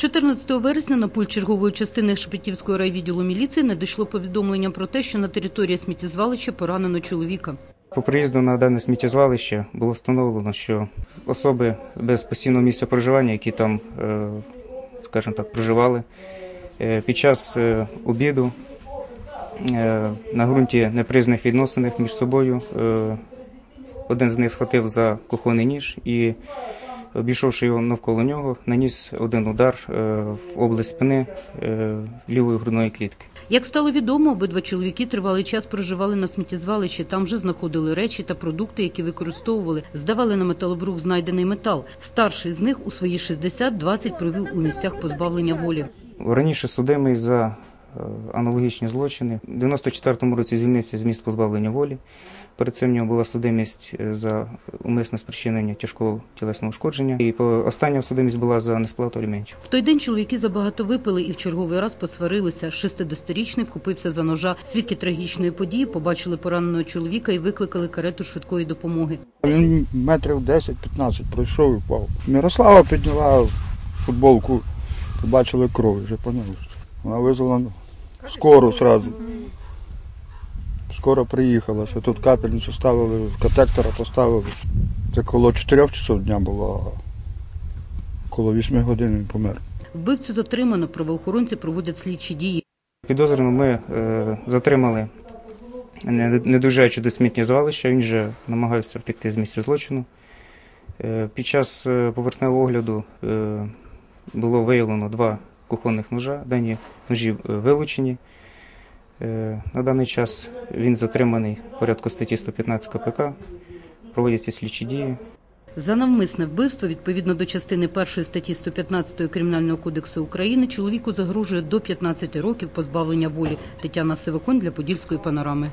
14 вересня на пульт чергової частини Шепетівського райвідділу міліції надійшло повідомлення про те, що на території сміттєзвалища поранено чоловіка. По приїзду на дане сміттєзвалище було встановлено, що особи без постійного місця проживання, які там, е, скажімо так, проживали, е, під час е, обіду на ґрунті неприязних відносин між собою один з них схватив за кухонний ніж і, обійшовши його навколо нього, наніс один удар е, в область спини е, лівої грудної клітки. Як стало відомо, обидва чоловіки тривалий час проживали на сміттєзвалищі. Там вже знаходили речі та продукти, які використовували, здавали на металобрух знайдений метал. Старший з них у свої 60-20 провів у місцях позбавлення волі. Раніше судимий за аналогічні злочини. У 94-му році звільнився з місць позбавлення волі. Перед цим в нього була судимість е, за умисне спричинення тяжкого тілесного ушкодження. І остання судимість була за несплату аліментів. В той день чоловіки забагато випили і в черговий раз посварилися. 60-річний вхопився за ножа. Свідки трагічної події побачили пораненого чоловіка і викликали карету швидкої допомоги. Він метрів 10-15 пройшов і впав. Мирослава підняла футболку, побачили кров, вже поняли. Вона визвала скору одразу. Скоро приїхала, що тут капельницю ставили, катектора поставили. Це коло 4 часов дня було, а коло 8 годин він помер. Вбивцю затримано. Правоохоронці проводять слідчі дії. Підозрюваного ми е, затримали, не, не доїжджаючи до сміттєзвалища, він же намагався втекти з місця злочину. Е, під час е, поверхневого огляду е, було виявлено два кухонних ножа, дані ножі е, вилучені. Е, на даний час він затриманий в порядку статті 115 КПК, проводяться слідчі дії. За навмисне вбивство, відповідно до частини 1 статті 115 Кримінального кодексу України, чоловіку загрожує до 15 років позбавлення волі. Тетяна Сиваконь для Подільської панорами.